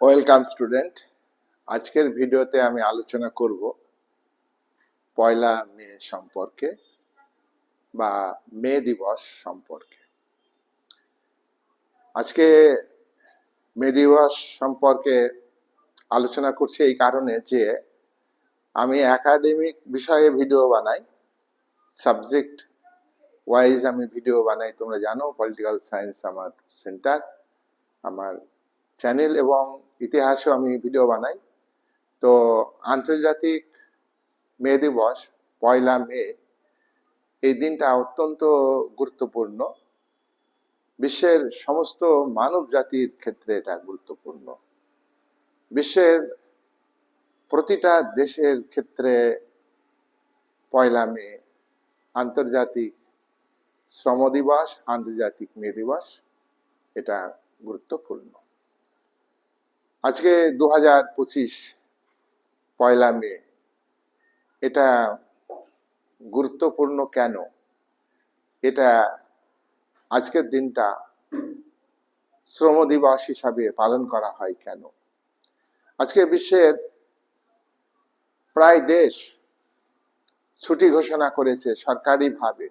Welcome student আজকের ভিডিওতে আমি আলোচনা করব পয়লা মে সম্পর্কে বা মে দিবস সম্পর্কে। আজকে মে দিবস সম্পর্কে আলোচনা করছি এই কারণে যে আমি একাডেমিক বিষয়ে ভিডিও বানাই সাবজেক্ট ওয়াইজ আমি ভিডিও বানাই, তোমরা জানো পলিটিক্যাল সায়েন্স আমার সেন্টার আমার চ্যানেল এবং ইতিহাসও আমি ভিডিও বানাই। তো আন্তর্জাতিক মে দিবস, পয়লা মে, এই দিনটা অত্যন্ত গুরুত্বপূর্ণ। বিশ্বের সমস্ত মানব জাতির ক্ষেত্রে এটা গুরুত্বপূর্ণ। বিশ্বের প্রতিটা দেশের ক্ষেত্রে পয়লা মে, আন্তর্জাতিক শ্রম দিবস, আন্তর্জাতিক মে দিবস, এটা গুরুত্বপূর্ণ। আজকে দু হাজার পঁচিশ পয়লা মে। এটা গুরুত্বপূর্ণ কেন? এটা আজকের দিনটা শ্রম দিবস হিসাবে পালন করা হয় কেন? আজকে বিশ্বের প্রায় দেশ ছুটি ঘোষণা করেছে সরকারিভাবে।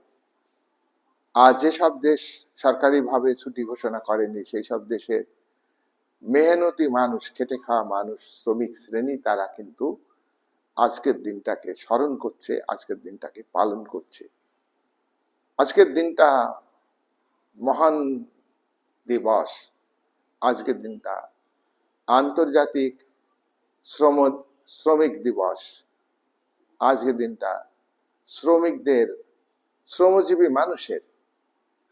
আর যেসব দেশ সরকারিভাবে ছুটি ঘোষণা করেনি সেই সব দেশের মেহনতি মানুষ, খেটে খাওয়া মানুষ, শ্রমিক শ্রেণি, তারা কিন্তু আজকের দিনটাকে স্মরণ করছে, আজকের দিনটাকে পালন করছে। আজকের দিনটা মহান দিবস। আজকের দিনটা আন্তর্জাতিক শ্রম, শ্রমিক দিবস। আজকের দিনটা শ্রমিকদের, শ্রমজীবী মানুষের,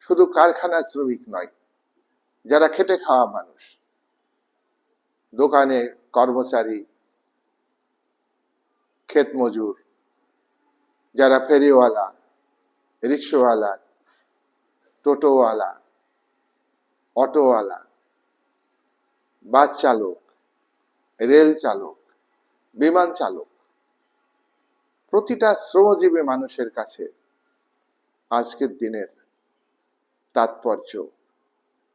শুধু কারখানার শ্রমিক নয়, যারা খেটে খাওয়া মানুষ দোকানে কর্মচারী, ক্ষেত মজুর, যারা ফেরিওয়ালা, রিক্সাওয়ালা, টোটোওয়ালা, অটোওয়ালা, বাস চালক, রেল চালক, বিমান চালক, প্রতিটা শ্রমজীবী মানুষের কাছে আজকের দিনের তাৎপর্য,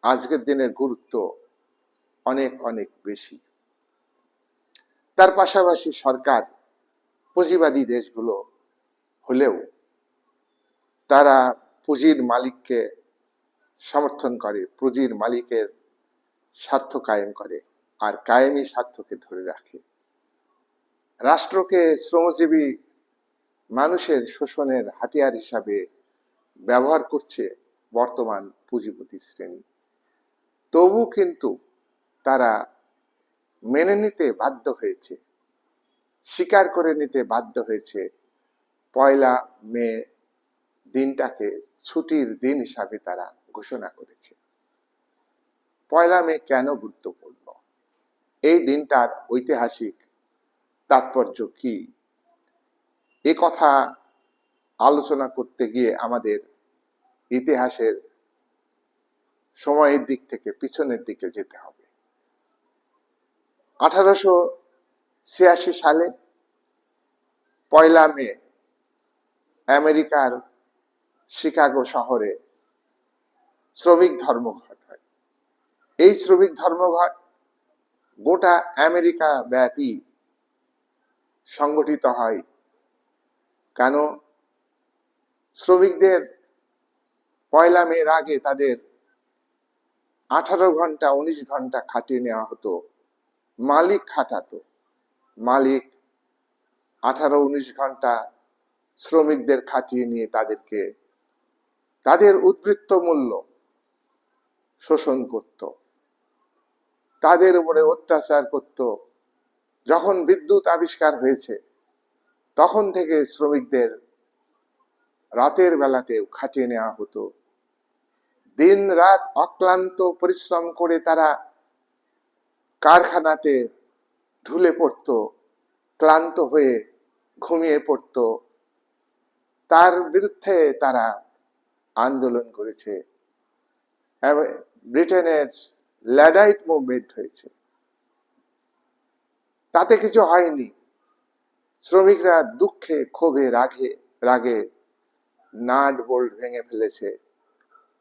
আজকের দিনের গুরুত্ব অনেক অনেক বেশি। তার পাশাপাশি সরকার পুঁজিবাদী দেশগুলো হলেও তারা পুঁজির মালিককে সমর্থন করে, পুঁজির মালিকের স্বার্থ কায়েম করে আর কায়েমি স্বার্থকে ধরে রাখে। রাষ্ট্রকে শ্রমজীবী মানুষের শোষণের হাতিয়ার হিসাবে ব্যবহার করছে বর্তমান পুঁজিপতি শ্রেণি। তবু কিন্তু তারা মেনে নিতে বাধ্য হয়েছে, স্বীকার করে নিতে বাধ্য হয়েছে। পয়লা মে দিনটাকে ছুটির দিন হিসাবে তারা ঘোষণা করেছে। পয়লা মে কেন গুরুত্বপূর্ণ? এই দিনটার ঐতিহাসিক তাৎপর্য কি? এ কথা আলোচনা করতে গিয়ে আমাদের ইতিহাসের সময়ের দিক থেকে পিছনের দিকে যেতে হবে। আঠারোশো ছিয়াশি সালে পয়লা মে আমেরিকার শিকাগো শহরে শ্রমিক ধর্মঘট হয়। এই শ্রমিক ধর্মঘট গোটা আমেরিকা ব্যাপী সংগঠিত হয়। কেন? শ্রমিকদের পয়লা মের আগে তাদের আঠারো ঘণ্টা উনিশ ঘণ্টা খাটিয়ে নেওয়া হতো। মালিক খাটাতো। মালিক আঠারো, উনিশ ঘণ্টা শ্রমিকদের খাটিয়ে নিয়ে তাদেরকে, তাদের উদ্বৃত্ত মূল্য শোষণ করত। তাদের উপরে অত্যাচার করত। যখন বিদ্যুৎ আবিষ্কার হয়েছে, তখন থেকে শ্রমিকদের রাতের বেলাতেও খাটিয়ে নেওয়া হতো। দিন রাত অক্লান্ত পরিশ্রম করে তারা কারখানাতে ঢুলে পড়ত, ক্লান্ত হয়ে ঘুমিয়ে পড়ত। তার বিরুদ্ধে তারা আন্দোলন করেছে। ব্রিটেনের ল্যাডাইট মুভমেন্ট হয়েছে। তাতে কিছু হয়নি। শ্রমিকরা দুঃখে, ক্ষোভে, রাগে রাগে নাট বোল্ট ভেঙে ফেলেছে।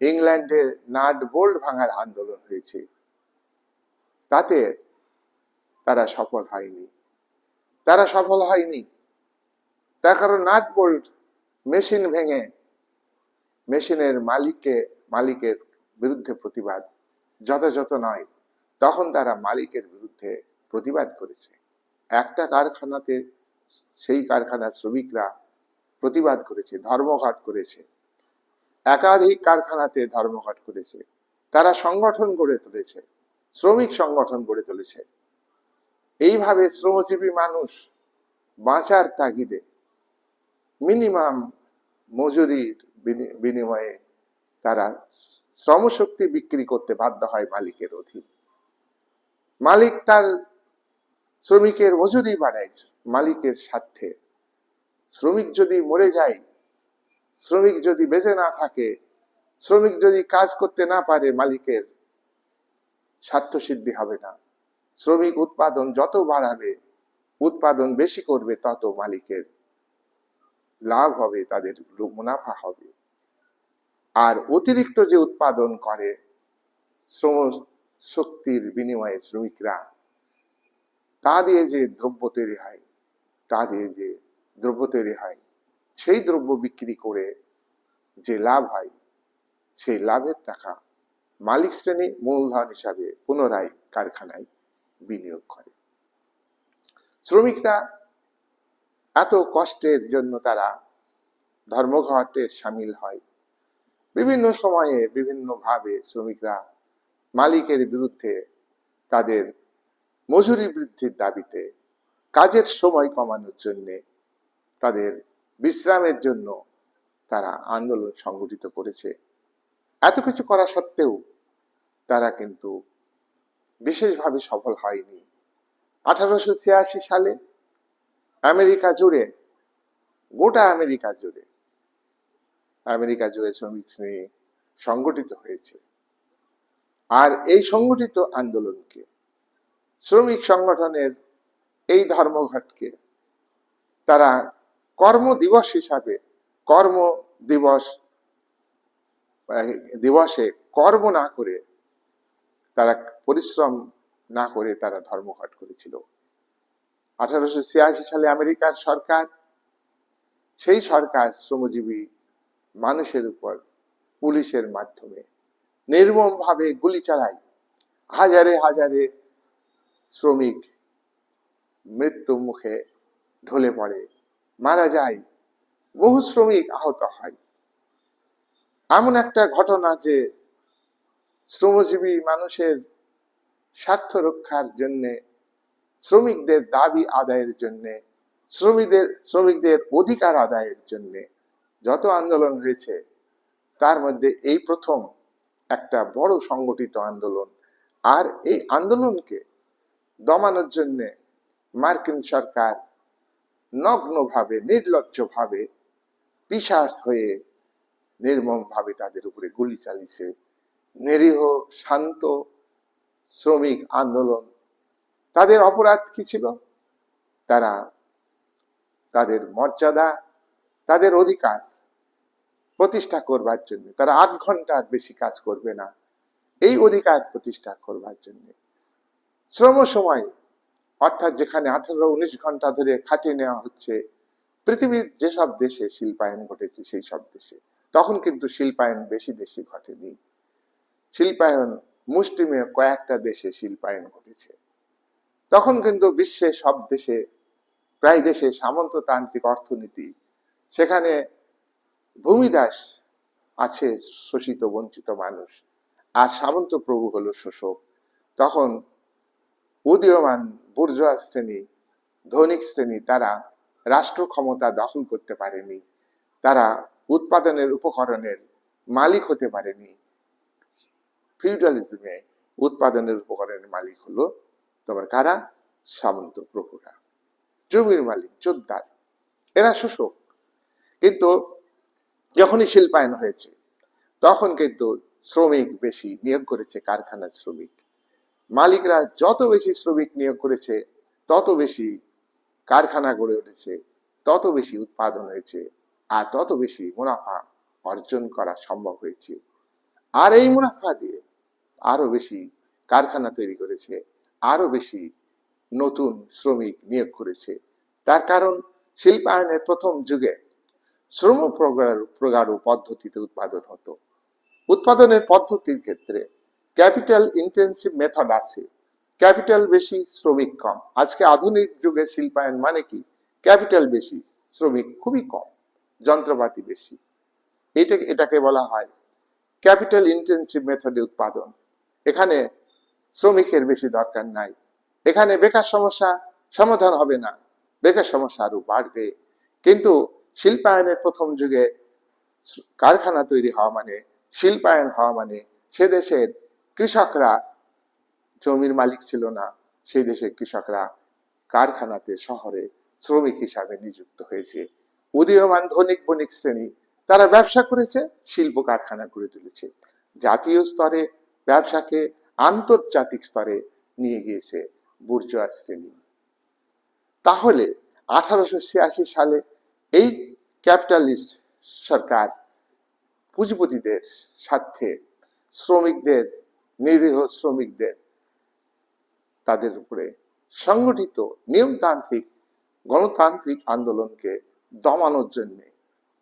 ইংল্যান্ডে নাট বোল্ট ভাঙার আন্দোলন হয়েছে। তাতে তারা সফল হয়নি। তারা সফল হয়নি। তার কারণ নাট বোল্ট মেশিন ভেঙে মেশিনের মালিককে, মালিকের বিরুদ্ধে প্রতিবাদ যথাযথ নয়, তখন তারা মালিকের বিরুদ্ধে প্রতিবাদ করেছে। একটা কারখানাতে সেই কারখানার শ্রমিকরা প্রতিবাদ করেছে, ধর্মঘট করেছে। একাধিক কারখানাতে ধর্মঘট করেছে। তারা সংগঠন গড়ে তুলেছে। শ্রমিক সংগঠন গড়ে তুলেছে। এইভাবে শ্রমজীবী মানুষ বাঁচার তাগিদে মিনিমাম মজুরির বিনিময়ে তারা শ্রমশক্তি বিক্রি করতে বাধ্য হয় মালিকের অধীন। মালিক তার শ্রমিকের মজুরি বাড়ায়, মালিকের স্বার্থে। শ্রমিক যদি মরে যায়, শ্রমিক যদি বেঁচে না থাকে, শ্রমিক যদি কাজ করতে না পারে, মালিকের স্বার্থ সিদ্ধি হবে না। শ্রমিক উৎপাদন যত বাড়াবে, উৎপাদন বেশি করবে তত মালিকের লাভ হবে, তাদের মুনাফা হবে। আর অতিরিক্ত যে উৎপাদন করে শ্রম শক্তির বিনিময়ে শ্রমিকরা, তা দিয়ে যে দ্রব্য তৈরি হয়, তা দিয়ে যে দ্রব্য তৈরি হয়, সেই দ্রব্য বিক্রি করে যে লাভ হয়, সেই লাভের টাকা মালিক শ্রেণি মূলধন হিসাবে পুনরায় কারখানায় বিনিয়োগ করে। শ্রমিকরা এত কষ্টের জন্য তারা ধর্মঘটে সামিল হয়। বিভিন্ন সময়ে বিভিন্ন ভাবে শ্রমিকরা মালিকের বিরুদ্ধে তাদের মজুরি বৃদ্ধির দাবিতে কাজের সময় কমানোর জন্যে তাদের বিশ্রামের জন্য তারা আন্দোলন সংগঠিত করেছে। এত কিছু করা সত্ত্বেও তারা কিন্তু বিশেষভাবে সফল হয়নি। আঠারোশো ছিয়াশি সালে আমেরিকা জুড়ে, গোটা আমেরিকা জুড়ে আমেরিকা জুড়ে শ্রমিক শ্রেণি সংগঠিত হয়েছে। আর এই সংগঠিত আন্দোলনকে, শ্রমিক সংগঠনের এই ধর্মঘটকে তারা কর্ম দিবস হিসাবে, কর্ম দিবস দিবসে কর্ম না করে তারা পরিশ্রম না করে তারা ধর্মঘট করেছিল। আঠারোশো ছিয়াশি সালে আমেরিকার সরকার, সেই সরকার শ্রমজীবী মানুষের উপর পুলিশের মাধ্যমে নির্মম ভাবে গুলি চালায়। হাজারে হাজারে শ্রমিক মৃত্যু মুখে ঢলে পড়ে, মারা যায়। বহু শ্রমিক আহত হয়। এমন একটা ঘটনা যে শ্রমজীবী মানুষের স্বার্থ রক্ষার জন্য, শ্রমিকদের দাবি আদায়ের জন্য, শ্রমিকদের শ্রমিকদের অধিকার আদায়ের জন্য যত আন্দোলন হয়েছে, তার মধ্যে এই প্রথম একটা বড় সংগঠিত আন্দোলন। আর এই আন্দোলনকে দমানোর জন্য মার্কিন সরকার নগ্নভাবে, নির্লজ্জভাবে পিশাস হয়ে নির্মমভাবে তাদের উপরে গুলি চালিয়েছে। নিরীহ, শান্ত শ্রমিক আন্দোলন। তাদের অপরাধ কি ছিল? তারা তাদের মর্যাদা, তাদের অধিকার প্রতিষ্ঠা করবার জন্য। তারা আট ঘণ্টার বেশি কাজ করবে না। এই অধিকার প্রতিষ্ঠা করবার জন্য। শ্রম সময়, অর্থাৎ যেখানে আঠারো, উনিশ ঘণ্টা ধরে খাটিয়ে নেওয়া হচ্ছে, পৃথিবীর যেসব দেশে শিল্পায়ন ঘটেছে, সেই সব দেশে। তখন কিন্তু শিল্পায়ন বেশি দেশে ঘটেনি। শিল্পায়ন মুষ্টিমেয় কয়েকটা দেশে শিল্পায়ন ঘটেছে। তখন কিন্তু বিশ্বে সব দেশে, প্রায় দেশে সামন্ততান্ত্রিক অর্থনীতি, সেখানে ভূমিদাস আছে শোষিত, বঞ্চিত মানুষ, আর সামন্ত প্রভু হলো শোষক। তখন উদীয়মান বুর্জোয়া শ্রেণি, ধনিক শ্রেণি, তারা রাষ্ট্র ক্ষমতা দখল করতে পারেনি, তারা উৎপাদনের, উপকরণের মালিক হতে পারেনি ফিউডালিজমে উৎপাদনের উপকরণের মালিক হলো তোমার কারা? সামন্ত প্রভুরা। জমির মালিক যোদ্ধার এরা শোষক। কিন্তু যখনই শিল্পায়ন হয়েছে, তখন কিন্তু শ্রমিক বেশি নিয়োগ করেছে, কারখানার শ্রমিক। মালিকরা যত বেশি শ্রমিক নিয়োগ করেছে, তত বেশি কারখানা গড়ে উঠেছে, তত বেশি উৎপাদন হয়েছে, আর তত বেশি মুনাফা অর্জন করা সম্ভব হয়েছে। আর এই মুনাফা দিয়ে আরও বেশি কারখানা তৈরি করেছে, আরও বেশি নতুন শ্রমিক নিয়োগ করেছে। তার কারণ শিল্পায়নের প্রথম যুগে শ্রম প্রগাঢ় পদ্ধতিতে উৎপাদন হতো। উৎপাদনের পদ্ধতির ক্ষেত্রে ক্যাপিটাল ইন্টেন্সিভ মেথড আছে। ক্যাপিটাল বেশি, শ্রমিক কম। আজকে আধুনিক যুগে শিল্পায়ন মানে কি? ক্যাপিটাল বেশি, শ্রমিক খুবই কম, যন্ত্রপাতি বেশি। এটা এটাকে বলা হয় ক্যাপিটাল ইন্টেন্সিভ মেথডে উৎপাদন। এখানে শ্রমিকের বেশি দরকার নাই। এখানে বেকার সমস্যা সমাধান হবে না। বেকার সমস্যা আরও বাড়বে। কিন্তু শিল্পায়নের প্রথম যুগে কারখানা তৈরি হওয়া মানে শিল্পায়ন হওয়া মানে সে দেশের কৃষকরা জমির মালিক ছিল না। সেই দেশের কৃষকরা কারখানাতে শহরে শ্রমিক হিসাবে নিযুক্ত হয়েছে। উদীয়মান ধনিক বণিক শ্রেণি, তারা ব্যবসা করেছে, শিল্প কারখানা গড়ে তুলেছে। জাতীয় স্তরে ব্যবসাকে আন্তর্জাতিক স্তরে নিয়ে গিয়েছে বুর্জোয়া শ্রেণি। তাহলে আঠারোশো ছিয়াশি সালে এই ক্যাপিটালিস্ট সরকার পুঁজিপতিদের স্বার্থে শ্রমিকদের, নিরীহ শ্রমিকদের তাদের উপরে সংগঠিত নিয়মতান্ত্রিক, গণতান্ত্রিক আন্দোলনকে দমানোর জন্য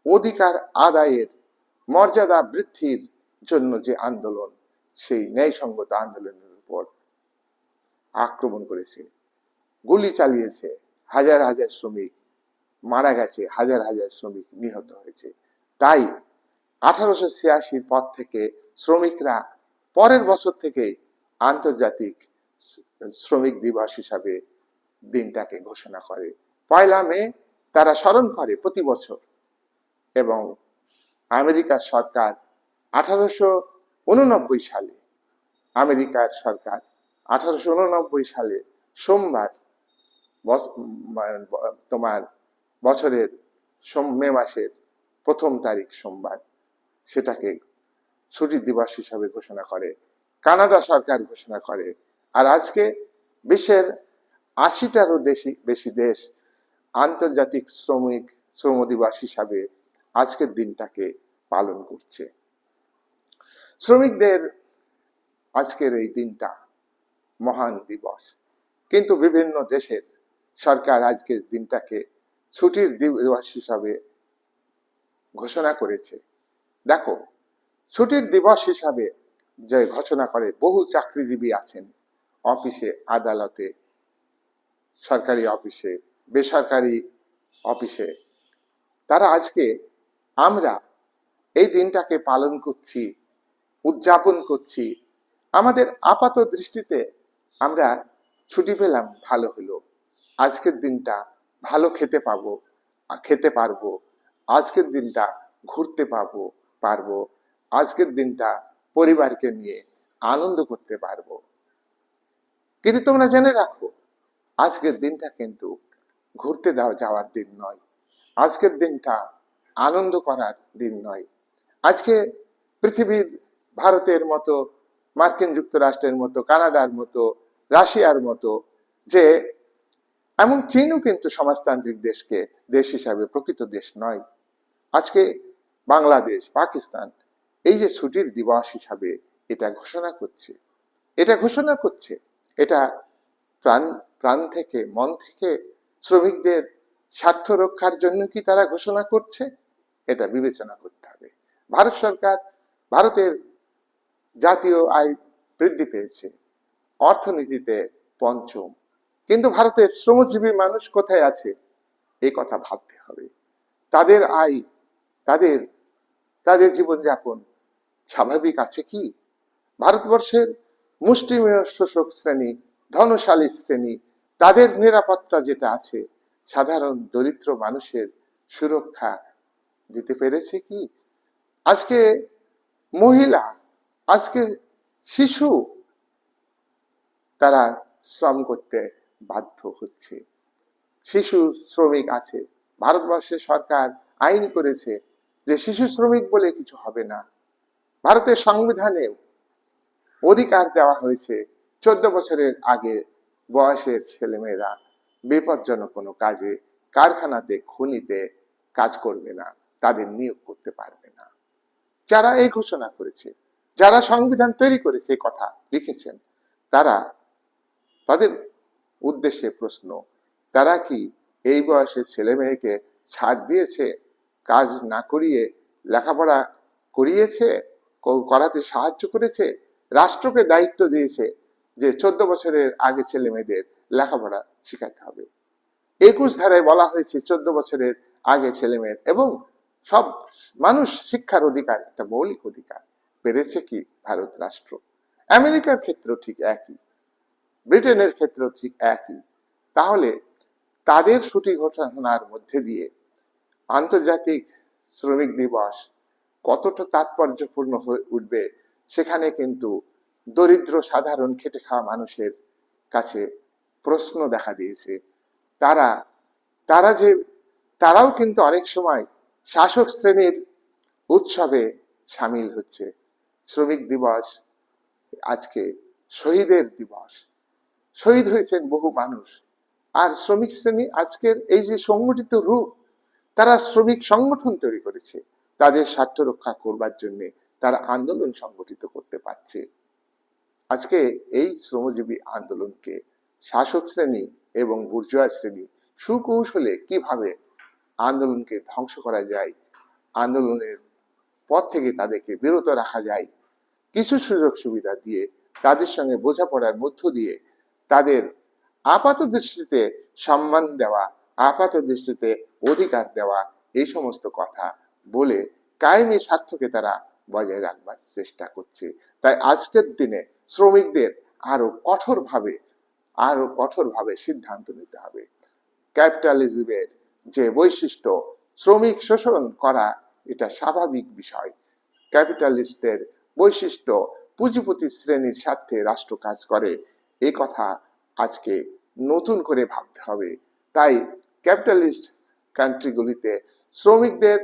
অধিকার আদায়ের মর্যাদা বৃদ্ধির জন্য যে আন্দোলন সেই ন্যায়সঙ্গত আন্দোলনের উপর আক্রমণ করেছে। গুলি চালিয়েছে, হাজার হাজার শ্রমিক মারা গেছে, হাজার হাজার শ্রমিক নিহত হয়েছে। তাই আঠারোশো ছিয়াশির পর থেকে শ্রমিকরা পরের বছর থেকে আন্তর্জাতিক শ্রমিক দিবস হিসাবে দিনটাকে ঘোষণা করে। পয়লা মে তারা স্মরণ করে প্রতি বছর এবং আমেরিকার সরকার আঠারোশো উননব্বই সালে আমেরিকার সরকার, আঠারোশো উননব্বই সালে সোমবার তোমার বছরের মে মাসের প্রথম তারিখ সোমবার সেটাকে ছুটির দিবস হিসাবে ঘোষণা করে, কানাডা সরকার ঘোষণা করে। আর আজকে বিশ্বের আশিটারও দেশি, বেশি দেশ আন্তর্জাতিক শ্রমিক, শ্রম দিবস হিসাবে আজকের দিনটাকে পালন করছে। শ্রমিকদের আজকের এই দিনটা মহান দিবস। কিন্তু বিভিন্ন দেশের সরকার আজকের দিনটাকে ছুটির দিবস হিসাবে ঘোষণা করেছে। দেখো, ছুটির দিবস হিসাবে যে ঘোষণা করে, বহু চাকরিজীবী আছেন অফিসে, আদালতে, সরকারি অফিসে, বেসরকারি অফিসে। তারা আজকে আমরা এই দিনটাকে পালন করছি উদযাপন করছি। আমাদের আপাত দৃষ্টিতে আমরা ছুটি পেলাম, ভালো হলো। আজকের দিনটা ভালো খেতে পাবো খেতে পারব। আজকের দিনটা ঘুরতে পাবো, পারব। আজকের দিনটা পরিবারকে নিয়ে আনন্দ করতে পারব। কিন্তু তোমরা জেনে রাখো, আজকের দিনটা কিন্তু ঘুরতে দাও, যাওয়ার দিন নয়। আজকের দিনটা আনন্দ করার দিন নয়। আজকে পৃথিবীর ভারতের মতো, মার্কিন যুক্তরাষ্ট্রের মতো, কানাডার মতো, রাশিয়ার মতো, যে এমন চীনও কিন্তু সমাজতান্ত্রিক দেশকে, দেশ হিসাবে প্রকৃত দেশ নয়। আজকে বাংলাদেশ, পাকিস্তান, এই যে ছুটির দিবস হিসাবে এটা ঘোষণা করছে। এটা ঘোষণা করছে। এটা প্রাণ প্রাণ থেকে, মন থেকে শ্রমিকদের স্বার্থ রক্ষার জন্য কি তারা ঘোষণা করছে? এটা বিবেচনা করতে হবে। ভারত সরকার, ভারতের জাতীয় আয় বৃদ্ধি পেয়েছে। অর্থনীতিতে পঞ্চম। কিন্তু ভারতের শ্রমজীবী মানুষ কোথায় আছে? এই কথা ভাবতে হবে। তাদের আয়, তাদের তাদের জীবনযাপন স্বাভাবিক আছে কি? ভারতবর্ষের মুষ্টিমেয় শোষক শ্রেণি, ধনশালী শ্রেণি, তাদের নিরাপত্তা যেটা আছে, সাধারণ দরিদ্র মানুষের সুরক্ষা দিতে পেরেছে কি? আজকে মহিলা আজকে শিশু তারা শ্রম করতে বাধ্য হচ্ছে। শিশু শ্রমিক আছে। ভারতবর্ষের সরকার আইন করেছে যে শিশু শ্রমিক বলে কিছু হবে না। ভারতের সংবিধানেও অধিকার দেওয়া হয়েছে। চোদ্দ বছরের আগে বয়সের ছেলেমেয়েরা বিপজ্জনক কোনো কাজে, কারখানাতে, খনিতে কাজ করবে না, তাদের নিয়োগ করতে পারবে না। যারা এই ঘোষণা করেছে যারা সংবিধান তৈরি করেছে কথা লিখেছেন, তারা তাদের উদ্দেশ্যে প্রশ্ন, তারা কি এই বয়সে ছেলে মেয়েকে ছাড় দিয়েছে, কাজ না করিয়ে লেখাপড়া করিয়েছে করাতে সাহায্য করেছে, রাষ্ট্রকে দায়িত্ব দিয়েছে যে চোদ্দ বছরের আগে ছেলে মেয়েদের লেখাপড়া শেখাতে হবে। একুশ ধারায় বলা হয়েছে চোদ্দ বছরের আগে ছেলে মেয়ের এবং সব মানুষ শিক্ষার অধিকার একটা মৌলিক অধিকার। পেরেছে কি? ভারত রাষ্ট্র। আমেরিকার ক্ষেত্র ঠিক একই। ব্রিটেনের ক্ষেত্র ঠিক একই। তাহলে তাদের ছুটি ঘোষণার মধ্যে দিয়ে আন্তর্জাতিক শ্রমিক দিবস কতটা তাৎপর্যপূর্ণ হয়ে উঠবে, সেখানে কিন্তু দরিদ্র, সাধারণ, খেটে খাওয়া মানুষের কাছে প্রশ্ন দেখা দিয়েছে। তারা তারা যে, তারাও কিন্তু অনেক সময় শাসক শ্রেণির উৎসবে সামিল হচ্ছে। শ্রমিক দিবস, আজকে শহীদের দিবস। শহীদ হয়েছেন বহু মানুষ। আর শ্রমিক শ্রেণি আজকের এই যে সংগঠিত রূপ, তারা শ্রমিক সংগঠন তৈরি করেছে। তাদের স্বার্থ রক্ষা করবার জন্য তারা আন্দোলন সংগঠিত করতে পারছে। আজকে এই শ্রমজীবী আন্দোলনকে শাসক শ্রেণি এবং বুর্জোয়া শ্রেণি সুকৌশলে কীভাবে আন্দোলনকে ধ্বংস করা যায়, আন্দোলনের পথ থেকে তাদেরকে বিরত রাখা যায় কিছু সুযোগ সুবিধা দিয়ে তাদের সঙ্গে বোঝাপড়ার মধ্য দিয়ে তাদের আপাত দৃষ্টিতে সম্মান দেওয়া, আপাত দৃষ্টিতে অধিকার দেওয়া এই সমস্ত কথা বলে কায়েমি স্বার্থকে তারা বজায় রাখবার চেষ্টা করছে। তাই আজকের দিনে শ্রমিকদের আরও কঠোরভাবে আরও কঠোরভাবে সিদ্ধান্ত নিতে হবে। ক্যাপিটালিজমের যে বৈশিষ্ট্য, শ্রমিক শোষণ করা এটা স্বাভাবিক বিষয়। ক্যাপিটালিস্টের বৈশিষ্ট্য, পুঁজিপতি শ্রেণির স্বার্থে রাষ্ট্র কাজ করে। এই কথা আজকে নতুন করে ভাবতে হবে। তাই ক্যাপিটালিস্ট কান্ট্রিগুলিতে শ্রমিকদের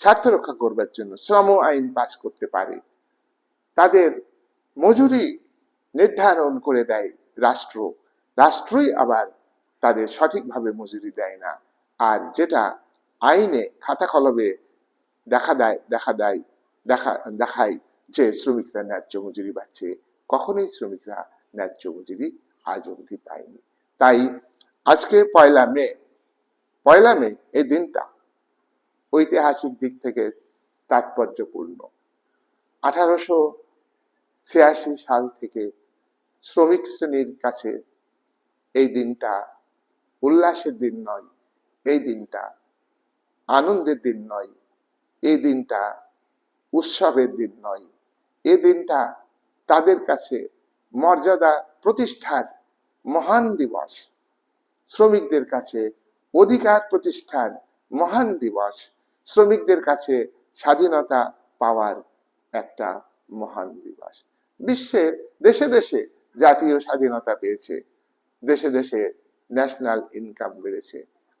স্বার্থ রক্ষা করবার জন্য শ্রম আইন পাস করতে পারে। তাদের মজুরি নির্ধারণ করে দেয় রাষ্ট্র। রাষ্ট্রই আবার তাদের সঠিকভাবে মজুরি দেয় না। আর যেটা আইনে খাতা কলমে দেখা দেয় দেখা দেয়, দেখা, দেখায় যে শ্রমিকরা ন্যায্য মজুরি পাচ্ছে, কখনোই শ্রমিকরা ন্যায্য মজুরি আজ অবধি পায়নি। তাই আজকে পয়লা মে পয়লা মে এই দিনটা ঐতিহাসিক দিক থেকে তাৎপর্যপূর্ণ। আঠারোশো ছিয়াশি সাল থেকে শ্রমিক শ্রেণির কাছে এই দিনটা উল্লাসের দিন নয়, এই দিনটা আনন্দের দিন নয়, এই দিনটা উৎসবের দিন নয় এই দিনটা তাদের কাছে মর্যাদা প্রতিষ্ঠার মহান দিবস। শ্রমিকদের কাছে অধিকার প্রতিষ্ঠার মহান দিবস। শ্রমিকদের কাছে স্বাধীনতা পাওয়ার একটা মহান দিবস। বিশ্বের দেশে দেশে জাতীয় স্বাধীনতা পেয়েছে। দেশে দেশে ন্যাশনাল ইনকাম বেড়েছে।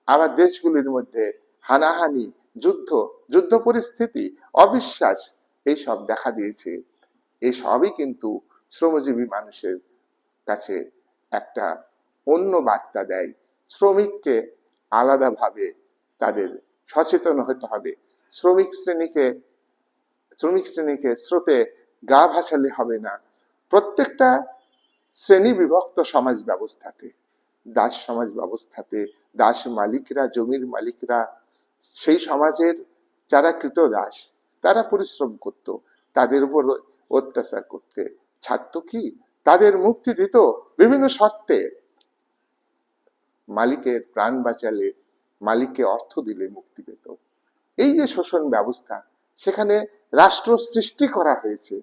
আবার দেশগুলির মধ্যে হানাহানি, যুদ্ধ যুদ্ধ পরিস্থিতি, অবিশ্বাস, এইসব দেখা দিয়েছে। এই সবই কিন্তু শ্রমজীবী মানুষের কাছে একটা অন্য বার্তা দেয়। শ্রমিককে আলাদাভাবে তাদের সচেতন হতে হবে। শ্রমিক শ্রেণীকে শ্রমিক শ্রেণীকে স্রোতে গা ভাসালে হবে না। প্রত্যেকটা শ্রেণি বিভক্ত সমাজ ব্যবস্থাতে, দাস সমাজ ব্যবস্থাতে, দাস মালিকরা, জমির মালিকরা, সেই সমাজের যারা কৃত দাস, তারা পরিশ্রম করত। তাদের উপর অত্যাচার করতে। ছাড়তো কি? তাদের মুক্তি দিত বিভিন্ন শর্তে। মালিকের প্রাণ বাঁচালে মালিককে অর্থ দিলে মুক্তি পেত। এই যে শোষণ ব্যবস্থা, সেখানে রাষ্ট্র সৃষ্টি করা হয়েছে।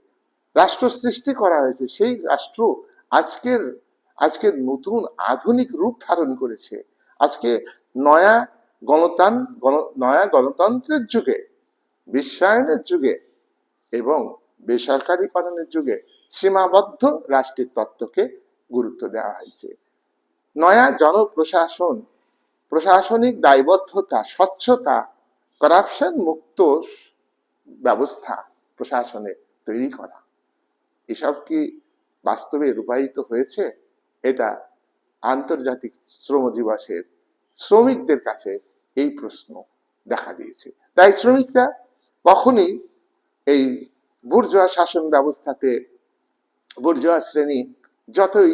রাষ্ট্র সৃষ্টি করা হয়েছে। সেই রাষ্ট্র আজকের আজকের নতুন আধুনিক রূপ ধারণ করেছে। আজকে নয়া গণতান্ত্র গণ- নয়া গণতন্ত্রের যুগে, বিশ্বায়নের যুগে এবং বেসরকারীকরণের যুগে সীমাবদ্ধ রাষ্ট্রের তত্ত্বকে গুরুত্ব দেওয়া হয়েছে। নয়া জনপ্রশাসন, প্রশাসনিক দায়বদ্ধতা, স্বচ্ছতা করাপশন মুক্ত ব্যবস্থা প্রশাসনে তৈরি করা। এসব কি বাস্তবে রূপায়িত হয়েছে? এটা আন্তর্জাতিক শ্রম দিবসের শ্রমিকদের কাছে এই প্রশ্ন দেখা দিয়েছে। তাই শ্রমিকরা কখনই এই বুর্জোয়া শাসন ব্যবস্থাতে বুর্জোয়া শ্রেণি যতই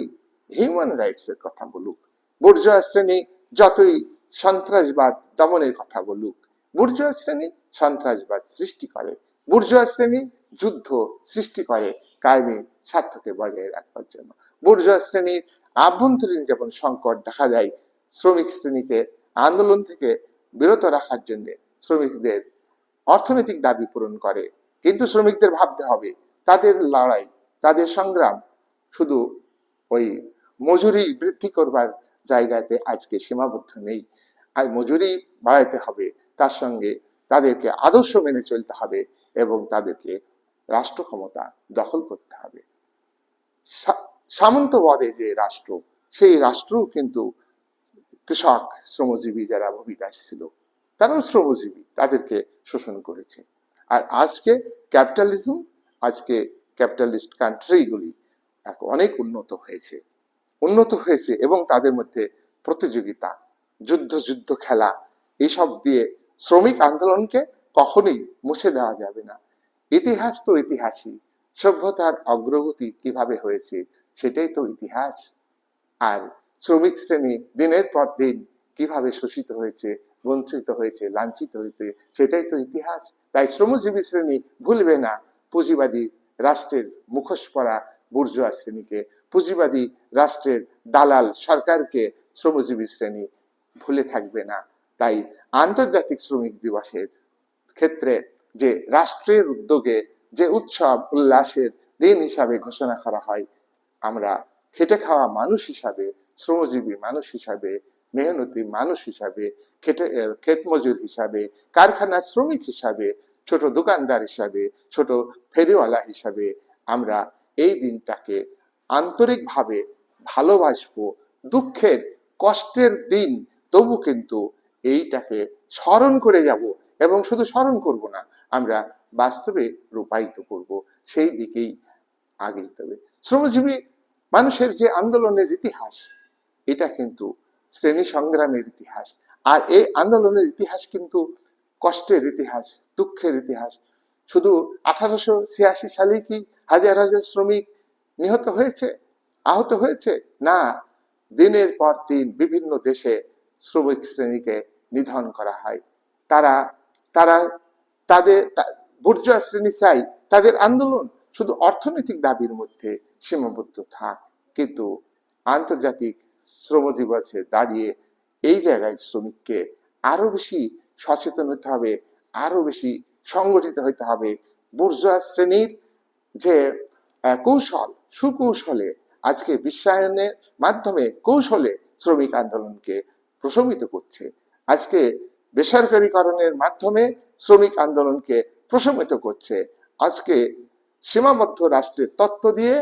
হিউম্যান রাইটস এর কথা বলুক, বুর্জোয়া শ্রেণি যতই সন্ত্রাসবাদ দমনের কথা বলুক, বুর্জোয়া শ্রেণি সন্ত্রাসবাদ সৃষ্টি করে, বুর্জোয়া শ্রেণি যুদ্ধ সৃষ্টি করে কায়েমি স্বার্থকে বজায় রাখবার জন্য। বুর্জোয়া শ্রেণির আভ্যন্তরীণ যেমন সংকট দেখা যায় শ্রমিক শ্রেণীকে আন্দোলন থেকে বিরত রাখার জন্য শ্রমিকদের অর্থনৈতিক দাবি পূরণ করে কিন্তু শ্রমিকদের ভাবতে হবে, তাদের লড়াই, তাদের সংগ্রাম। শুধু ওই মজুরি বৃদ্ধি করবার জায়গাতে আজকে সীমাবদ্ধ নেই। আর মজুরি বাড়াইতে হবে, তার সঙ্গে তাদেরকে আদর্শ মেনে চলতে হবে এবং তাদেরকে রাষ্ট্র ক্ষমতা দখল করতে হবে। সামন্তবাদে যে রাষ্ট্র, সেই রাষ্ট্র কিন্তু কৃষক শ্রমজীবী যারা ভূমিদাস ছিল, তারাও শ্রমজীবী, তাদেরকে শোষণ করেছে। আর আজকে ক্যাপিটালিজম, আজকে ক্যাপিটালিস্ট কান্ট্রিগুলি অনেক উন্নত হয়েছে। উন্নত হয়েছে এবং তাদের মধ্যে প্রতিযোগিতা, যুদ্ধ যুদ্ধ খেলা এইসব দিয়ে শ্রমিক আন্দোলনকে কখনোই মুছে দেওয়া যাবে না। ইতিহাস তো ইতিহাসই, সভ্যতার অগ্রগতি কীভাবে হয়েছে সেটাই তো ইতিহাস। আর শ্রমিক শ্রেণি দিনের পর দিন কীভাবে শোষিত হয়েছে, বঞ্চিত হয়েছে, লাঞ্ছিত হয়েছে সেটাই তো ইতিহাস। তাই শ্রমজীবী শ্রেণি ভুলবে না। পুঁজিবাদী রাষ্ট্রের মুখোশ পরা বুর্জোয়া শ্রেণীকে, পুঁজিবাদী রাষ্ট্রের দালাল সরকারকে শ্রমজীবী শ্রেণি ভুলে থাকবে না। তাই আন্তর্জাতিক শ্রমিক দিবসের ক্ষেত্রে যে রাষ্ট্রের উদ্যোগে যে উৎসব উল্লাসের দিন হিসাবে ঘোষণা করা হয়, আমরা খেটে খাওয়া মানুষ হিসাবে, শ্রমজীবী মানুষ হিসাবে মেহনতি মানুষ হিসাবে খেটে আহ, ক্ষেত মজুর হিসাবে কারখানা শ্রমিক হিসাবে ছোট দোকানদার হিসাবে ছোট ফেরিওয়ালা হিসাবে আমরা এই দিনটাকে আন্তরিকভাবে ভালোবাসবো। দুঃখের কষ্টের দিন তবু কিন্তু এইটাকে স্মরণ করে যাব এবং শুধু স্মরণ করব না আমরা বাস্তবে রূপায়িত করব। সেই দিকেই আগে যেতে হবে শ্রমজীবী মানুষের যে আন্দোলনের ইতিহাস এটা কিন্তু শ্রেণি সংগ্রামের ইতিহাস। আর এই আন্দোলনের ইতিহাস কিন্তু কষ্টের ইতিহাস, দুঃখের ইতিহাস। শুধু আঠারোশো ছিয়াশি সালে কি হাজার হাজার শ্রমিক নিহত হয়েছে, আহত হয়েছে? না, দিনের পর দিন বিভিন্ন দেশে শ্রমিক শ্রেণীকে নিধন করা হয়। তারা তারা, তাদের, তা- শ্রেণি চাই, তাদের আন্দোলন শুধু অর্থনৈতিক দাবির মধ্যে সীমাবদ্ধ থাক। কিন্তু আন্তর্জাতিক শ্রম দিবসে দাঁড়িয়ে এই জায়গায় শ্রমিককে আরও বেশি সচেতন হতে হবে, আরও বেশি সংগঠিত হতে হবে। বুর্জোয়া শ্রেণির যে কৌশল, সুকৌশলে আজকে বিশ্বায়নের মাধ্যমে কৌশলে শ্রমিক আন্দোলনকে প্রশমিত করছে। আজকে বেসরকারীকরণের মাধ্যমে শ্রমিক আন্দোলনকে প্রশমিত করছে। আজকে সীমাবদ্ধ রাষ্ট্রের তত্ত্ব দিয়ে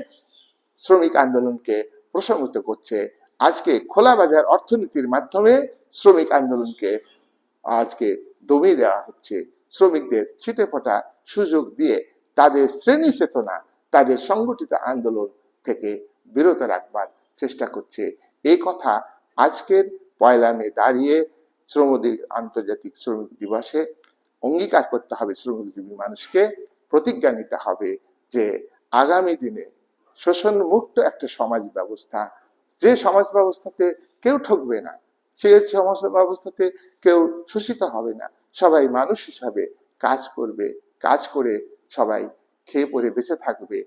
শ্রমিক আন্দোলনকে প্রশমিত করছে। আজকে খোলা বাজার অর্থনীতির মাধ্যমে শ্রমিক আন্দোলনকে আজকে দমিয়ে দেওয়া হচ্ছে। শ্রমিকদের ছিটে ফোটা সুযোগ দিয়ে তাদের শ্রেণি চেতনা, তাদের সংগঠিত আন্দোলন থেকে বিরত রাখবার চেষ্টা করছে। এই কথা আজকের পয়লা মে দাঁড়িয়ে শ্রম দি- আন্তর্জাতিক শ্রমিক দিবসে অঙ্গীকার করতে হবে শ্রমিকজীবী মানুষকে। প্রতিজ্ঞা নিতে হবে যে আগামী দিনে শোষণ মুক্ত একটা সমাজ ব্যবস্থা যে সমাজ ব্যবস্থাতে কেউ ঠকবে না সেই সমাজ ব্যবস্থাতে কেউ শোষিত হবে না। সবাই মানুষ হিসাবে কাজ করবে, কাজ করে সবাই খেয়ে পরে বেঁচে থাকবে।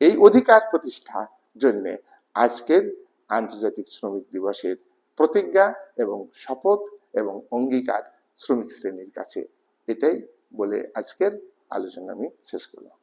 এই অধিকার প্রতিষ্ঠার জন্য আজকের আন্তর্জাতিক শ্রমিক দিবসের প্রতিজ্ঞা এবং শপথ এবং অঙ্গীকার শ্রমিক শ্রেণির কাছে। এটাই বলে আজকের আলোচনা আমি শেষ করলাম।